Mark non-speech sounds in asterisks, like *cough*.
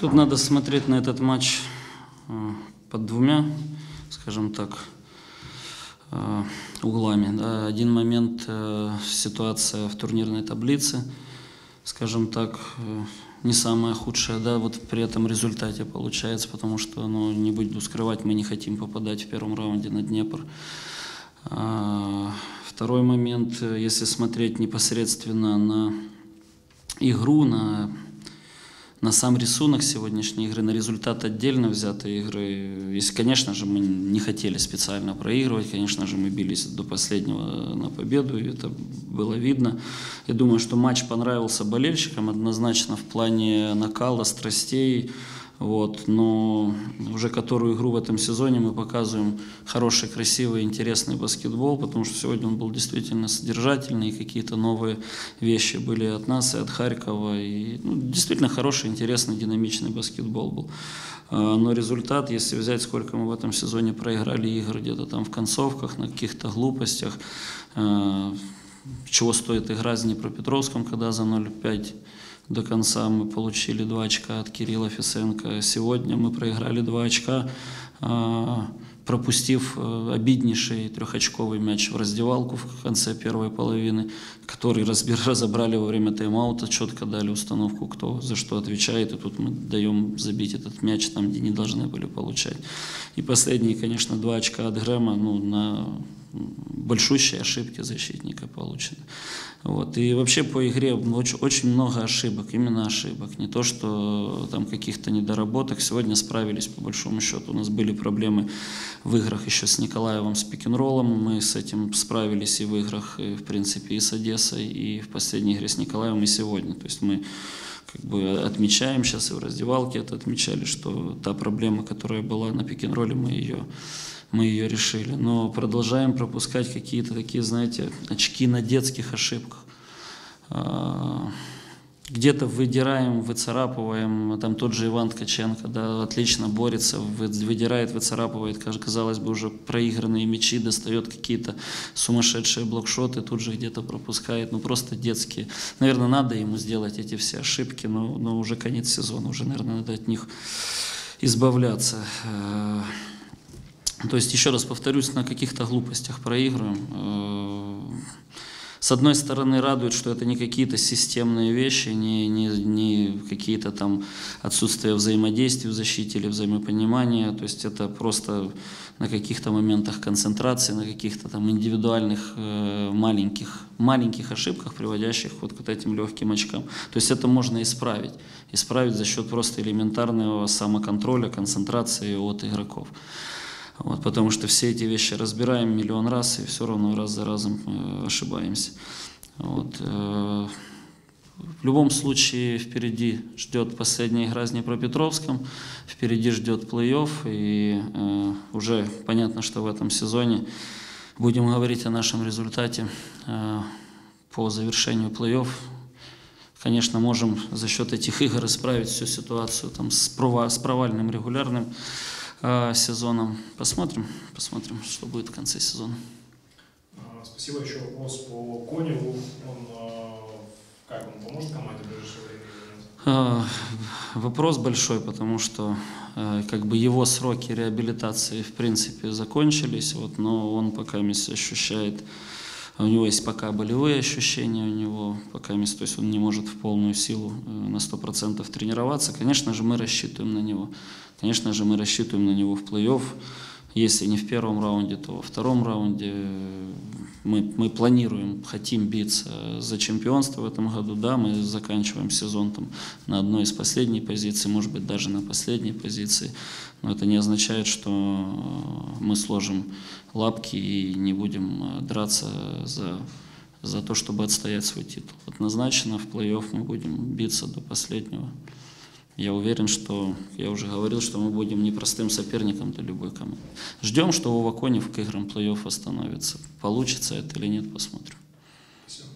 Тут надо смотреть на этот матч э, под двумя, скажем так, э, углами. Да. Один момент э, ситуация в турнирной таблице, скажем так, не самая худшая, да, вот при этом результате получается, потому что, ну, не буду скрывать, мы не хотим попадать в первом раунде на Днепр. А, Второй момент, если смотреть непосредственно на игру, на, на сам рисунок сегодняшней игры, на результат отдельно взятой игры. Если, конечно же, мы не хотели специально проигрывать, конечно же, мы бились до последнего на победу, и это было видно. Я думаю, что матч понравился болельщикам однозначно в плане накала, страстей. Вот, но уже которую игру в этом сезоне мы показываем хороший, красивый, интересный баскетбол, потому что сегодня он был действительно содержательный, и какие-то новые вещи были от нас и от Харькова. И, ну, действительно хороший, интересный, динамичный баскетбол был. А, Но результат, если взять, сколько мы в этом сезоне проиграли игр где-то там в концовках, на каких-то глупостях, а, чего стоит игра с Днепропетровском, когда за 0,5 до конца мы получили 2 очка от Кирилла Фисенко. Сегодня мы проиграли 2 очка, а, пропустив э, обиднейший трехочковый мяч в раздевалку в конце первой половины, который разбир- *laughs* разобрали во время тайм-аута, четко дали установку, кто за что отвечает, и тут мы даем забить этот мяч там, где не должны были получать. И последние, конечно, два очка от Грэма, ну, на большущие ошибки защитника получены. Вот. И вообще по игре очень, очень много ошибок, именно ошибок. Не то, что там каких-то недоработок. Сегодня справились по большому счету. У нас были проблемы в играх еще с Николаевым, с пикинроллом. Мы с этим справились и в играх, и, в принципе, и с Одессой, и в последней игре с Николаевым, и сегодня. То есть мы как бы отмечаем сейчас и в раздевалке это отмечали, что та проблема, которая была на пик-н-ролле, мы ее, мы ее решили. Но продолжаем пропускать какие-то такие, знаете, очки на детских ошибках. А, Где-то выдираем, выцарапываем, там тот же Иван Ткаченко, да, отлично борется, вы- выдирает, выцарапывает, казалось бы, уже проигранные мячи, достает какие-то сумасшедшие блокшоты, тут же где-то пропускает, ну просто детские. Наверное, надо ему сделать эти все ошибки, но, но уже конец сезона, уже, наверное, надо от них избавляться. Э, То есть, еще раз повторюсь, на каких-то глупостях проигрываем. С одной стороны, радует, что это не какие-то системные вещи, не, не, не какие-то там отсутствия взаимодействия в защите или взаимопонимания. То есть это просто на каких-то моментах концентрации, на каких-то там индивидуальных э, маленьких, маленьких ошибках, приводящих вот к этим легким очкам. То есть это можно исправить. Исправить за счет просто элементарного самоконтроля, концентрации от игроков. Вот, потому что все эти вещи разбираем миллион раз и все равно раз за разом э, ошибаемся. Вот, э, в любом случае впереди ждет последняя игра с Днепропетровском, впереди ждет плей-офф, и э, уже понятно, что в этом сезоне будем говорить о нашем результате э, по завершению плей-офф. Конечно, можем за счет этих игр исправить всю ситуацию там, с, прова- с провальным регулярным э, сезоном. Посмотрим, посмотрим, что будет в конце сезона. А, Спасибо. Еще вопрос по Коневу. Он а, как он поможет команде в ближайшее время? А, Вопрос большой, потому что э, как бы его сроки реабилитации в принципе закончились, вот, но он пока месяц ощущает, у него есть пока болевые ощущения, у него пока месяц, то есть он не может в полную силу э, на 100% тренироваться. Конечно же, мы рассчитываем на него. Конечно же, мы рассчитываем на него в плей-офф. Если не в первом раунде, то во втором раунде мы, мы планируем, хотим биться за чемпионство в этом году. Да, мы заканчиваем сезон там, на одной из последних позиций, может быть, даже на последней позиции. Но это не означает, что мы сложим лапки и не будем э, драться за, за то, чтобы отстоять свой титул. Однозначно в плей-офф мы будем биться до последнего. Я уверен, что, я уже говорил, что мы будем непростым соперником для любой команды. Ждем, что Вова Конев к играм плей-офф остановится. Получится это или нет, посмотрим. Спасибо.